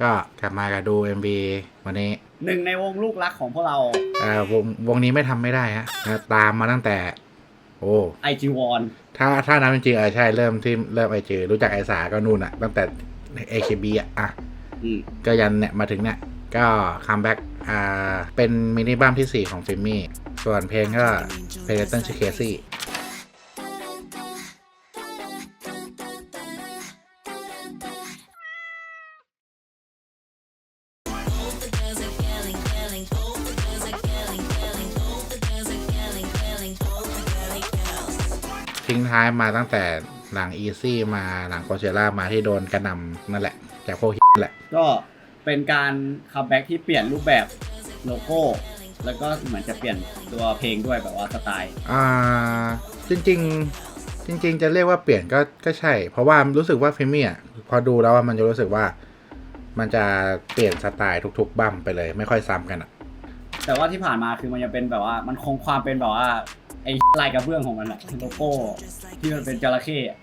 ก็กลับมากับดู MV วันนี้หนึ่งในวงลูกรักของพวกเราเอ่อวงวงนี้ไม่ทำไม่ได้ฮะตามมาตั้งแต่ โอ้ ไอจีวอนถ้าถ้านับจริงๆเออใช่เริ่มที่เริ่มไอเจอรู้จักไอสาก็นู่นอะตั้งแต่ AKB อะอะ อืมก็ยันเนี่ยมาถึงเนี่ยก็คัมแบ็กอ่าเป็นมินิบัมที่ 4 ของฟิมมี่ ส่วนเพลงก็เพลงเต้นชื่อเคซี่ ทิ้งท้ายมาตั้งแต่หลังอีซี่มาหลังโคเชล่ามาที่โดนกระหนำนั่นแหละ จากพวกแหละ ก็เป็นการคัมแบ็กที่เปลี่ยนรูปแบบโลโก้ แล้วก็เหมือนจะเปลี่ยนตัวเพลงด้วยแบบว่าสไตล์อ่าจริงๆจริง ๆ จะเรียกว่าเปลี่ยนก็ก็ใช่ เพราะว่ารู้สึกว่าฟิมี่อะพอดูแล้วอะมันจะรู้สึกว่า มันจะเปลี่ยนสไตล์ทุก ๆ บัมไปเลย ไม่ค่อยซ้ำกันอะแต่ว่าที่ผ่านมาคือมันยังเป็นแบบว่ามันคงความเป็นแบบว่า ไอ้ลายกระเบื้องของมันอะโลโก้ที่มันเป็นจระเข้อะ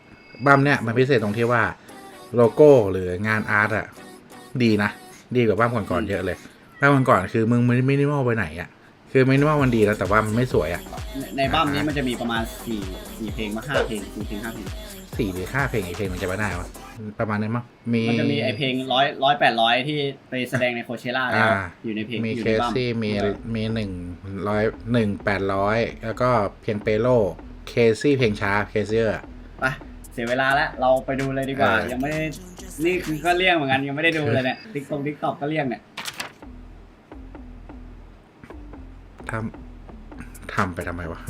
บัมเนี่ยมันพิเศษตรงที่ว่าโลโก้หรืองานอาร์ตอะดีนะ ดีกว่าบัมก่อนๆเยอะเลยบัมก่อนๆคือมึงไม่มินิมอลไปไหนอะคือมินิมอลมันดีแล้วแต่ว่ามันไม่สวยอะในในบัมนี้มันจะมีประมาณสี่สี่เพลงมาห้าเพลงสี่เพลงห้าเพลง สี่หรือห้าเพลงอีกเพลงมันจะไม่ได้วะประมาณนั้นมั้งมีมันจะมีไอเพลงร้อยร้อยแปดร้อยที่ไปแสดงในโคเชล่าแล้วอ่าอยู่ในเพลงมีอยู่เคในบัมซี่มีด้วยมีหนึ่งร้อยหนึ่งแปดร้อยแล้วก็เพียงเปโลเคซี่เพลงช้าเคเซียร์ไปเสียเวลาแล้วเราไปดูเลยดีกว่าเออยังไม่ได้นี่คือก็เลี่ยงเหมือนกันยังไม่ได้ดูเลยเนี่ยติ๊กตงติ๊กตอกก็เลี่ยงเนี่ยทำทำไปทำไมวะ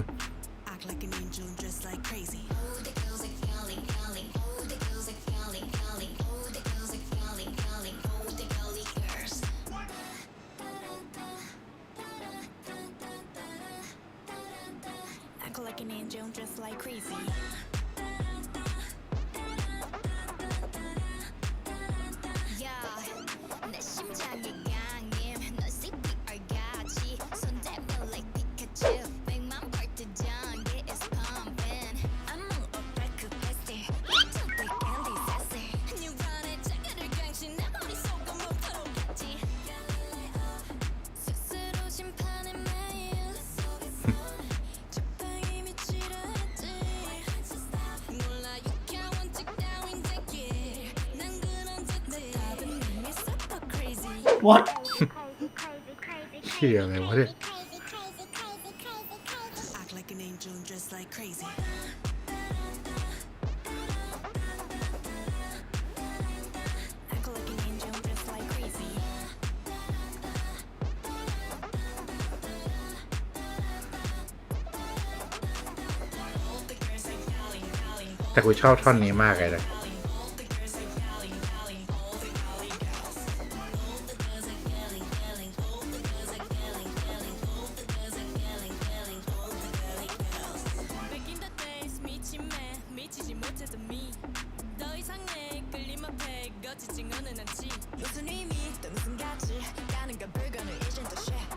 like an angel dressed like crazy. crazy. what เชี่ยอะไรวะเนี่ย Act like an angel dressed like crazy. Act like an angel dressed like crazy. แต่กูชอบท่อนนี้มากเลยนะ 미치지 못했던 미더 이상의 끌림 앞에 거치지 않은 않지 무슨 의미 또 무슨 가치 가능과 불가능 isn't the shit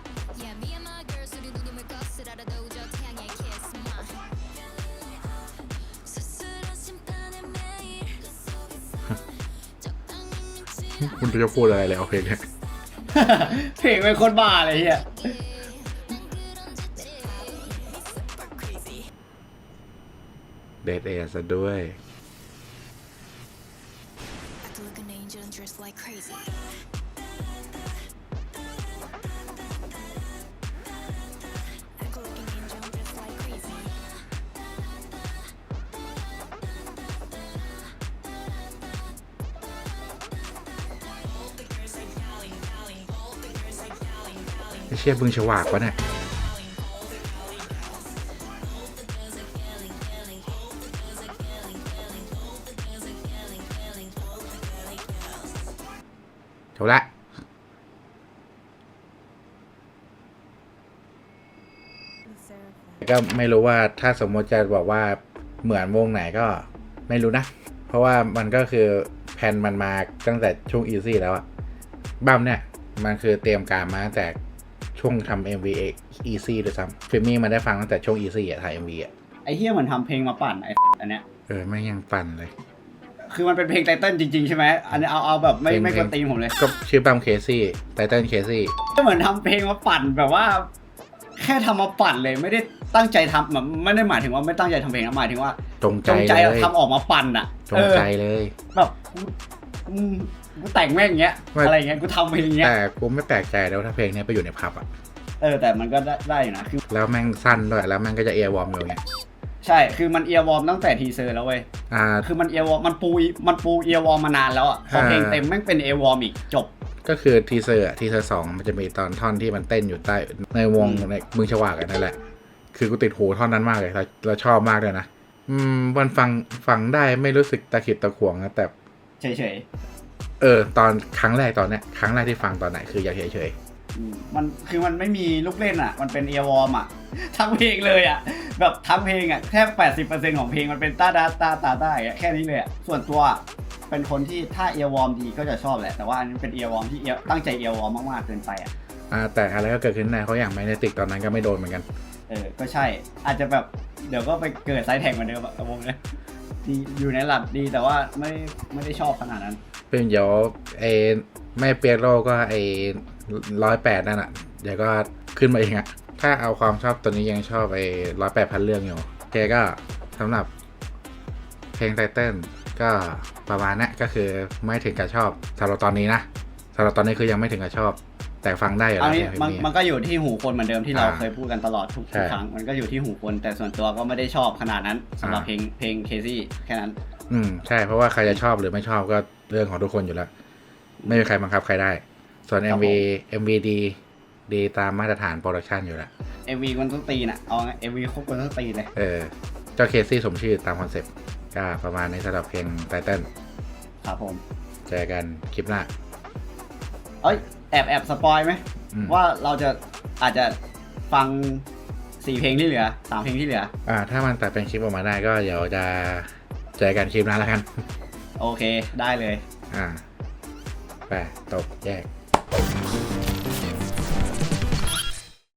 Yeah, me and my girls 우리 누님을 것을 알아도 저 태양의 kiss my 스스로 심판의 매일 적당히 미치려 คุณจะพูดอะไรเลยเอาเพลงเนี่ย เพลงเป็นคนบ้าเลยเฮีย เดดเอร์ซะด้วย ไอ้เชี่ยบึงฉวากวะเนี่ย จบละก็ไม่รู้ว่าถ้าสมมติจะบอกว่าเหมือนวงไหนก็ไม่รู้นะ เพราะว่ามันก็คือแผนมันมาตั้งแต่ช่วงอีซี่แล้วอะบัมเนี่ย มันคือเตรียมการมาตั้งแต่ช่วงทำ MV Easy ด้วยซ้ำฟิล์มมี่มันได้ฟังตั้งแต่ช่วง Easy อะถ่าย MV อะไอเฮียเหมือนทำเพลงมาปั่นไออันเนี้ยเออไม่งยังปั่นเลย คือมันเป็นเพลงไตเติ้ลจริงๆใช่ไหมอันนี้เอาเอาแบบไม่เพลง ไม่เพกลงวนตีนผมเลย ก็ชื่อบัมเคซี่ไตเติ้ลเคซี่ก็เหมือนทำเพลงมาปั่นแบบว่า แค่ทำมาปั่นเลยไม่ได้ตั้งใจทำแบบไม่ได้หมายถึงว่าไม่ตั้งใจทำเพลงนะหมายถึงว่าตรงใจจงใจเลยทำออกมาปั่นอะตรงใจเลยแบบกูอืมกูแต่งแม่งอย่างเงี้ยไม่ อะไรอย่างเงี้ยกูทำเพลงอย่างเงี้ยแต่กูไม่แปลกใจแล้วถ้าเพลงเนี้ยไปอยู่ในผับอะ เออแต่มันก็ได้ได้อยู่นะคือแล้วแม่งสั้นด้วยแล้วแม่งก็จะเอ r w วอร์มอยู่ไง ใช่คือมันเอียร์วอร์มตั้งแต่ทีเซอร์แล้วเว้ยอ่า คือมันเอียร์วอร์มมันปูมันปูเอียร์วอร์มมานานแล้วอะพอเพลงอ่าเต็มแม่งเป็นเอียร์วอร์มอีกจบก็คือทีเซอร์อะทีเซอร์สองมันจะมีตอนท่อนที่มันเต้นอยู่ใต้ในวงอืมในมือฉวากกันนั่นแหละ คือกูติดหูท่อนนั้นมากเลยเราเราชอบมากเลยนะอืมมันฟังฟังได้ไม่รู้สึกตะขิดตะขวงนะแต่เฉยเออ ตอนครั้งแรกตอนเนี้ยครั้งแรกที่ฟังตอนไหนคืออยากเฉยๆอื มมันคือมันไม่มีลูกเล่นอะ มันเป็นเอียร์วอร์มอะ ทั้งเพลงเลยอะ แบบทั้งเพลงอะแค่แปดสิบเปอร์เซ็นของเพลงมันเป็นตาดาตาตาได้อะแค่นี้เลยอะส่วนตัวเป็นคนที่ถ้าเอียร์วอร์มดีก็จะชอบแหละ แต่ว่าอันนี้เป็นเอียร์วอร์มที่ ear- ตั้งใจเอียร์วอร์มมากๆเกินไปอะๆอ่าแต่อะไรก็เกิดขึ้นได้เพราะอย่างไมเนติกตอนนั้นก็ไม่โดนเหมือนกัน เออ ก็ใช่ อาจจะแบบเดี๋ยวก็ไปเกิดไซด์แท็กเหมือนเดิมอะวงเนี้ยดีอยู่ในหลับดีแต่ว่าไม่ไม่ได้ชอบขนาดนั้น เป็นเดี๋ยวไอ้ ไม่เปียโรก็ไอ้ร้อยแปดนั่นอะเดี๋ยวก็ขึ้นมาเองอะถ้าเอาความชอบตัวนี้ยังชอบไอ้ร้อยแปดพันเรื่องอยู่โอเคก็สำหรับเพลงไตเติ้ลก็ประมาณนี้ก็คือไม่ถึงกับชอบสำหรับตอนนี้นะสำหรับตอนนี้คือยังไม่ถึงกับชอบ แต่ฟังได้อยู่เอาแล้วนี้เพลงมันนี้มันก็อยู่ที่หูคนเหมือนเดิมที่เราอ่าเคยพูดกันตลอดทุกใช่ทุกครั้งมันก็อยู่ที่หูคน แต่ส่วนตัวก็ไม่ได้ชอบขนาดนั้นสำหรับอ่าเพลงเพลงเคซี่แค่นั้น อืมใช่เพราะว่าใครจะชอบหรือไม่ชอบก็เรื่องของทุกคนอยู่แล้ว ไม่มีใครบังคับใครได้ ส่วนครับ MV ผม MV ดีดีตามมาตรฐานโปรดักชันอยู่แล้วเอวีคนต้นตีนอะเอาเอวีครบคนต้นตีนเลย เออ เจ้าเคซี่สมชื่อตามคอนเซ็ปต์ก็ประมาณในสำหรับเพลงไตเติ้ลครับผม เจอกันคลิปหน้า เอ้ย แอบแอบสปอยไหม อืม ว่าเราจะอาจจะฟังสี่เพลงที่เหลือสามเพลงที่เหลือ อ่า ถ้ามันตัดเป็นคลิปออกมาได้ก็เดี๋ยวจะเจอกันคลิปหน้าแล้วกัน โอเคได้เลย อ่า ไปตบแยก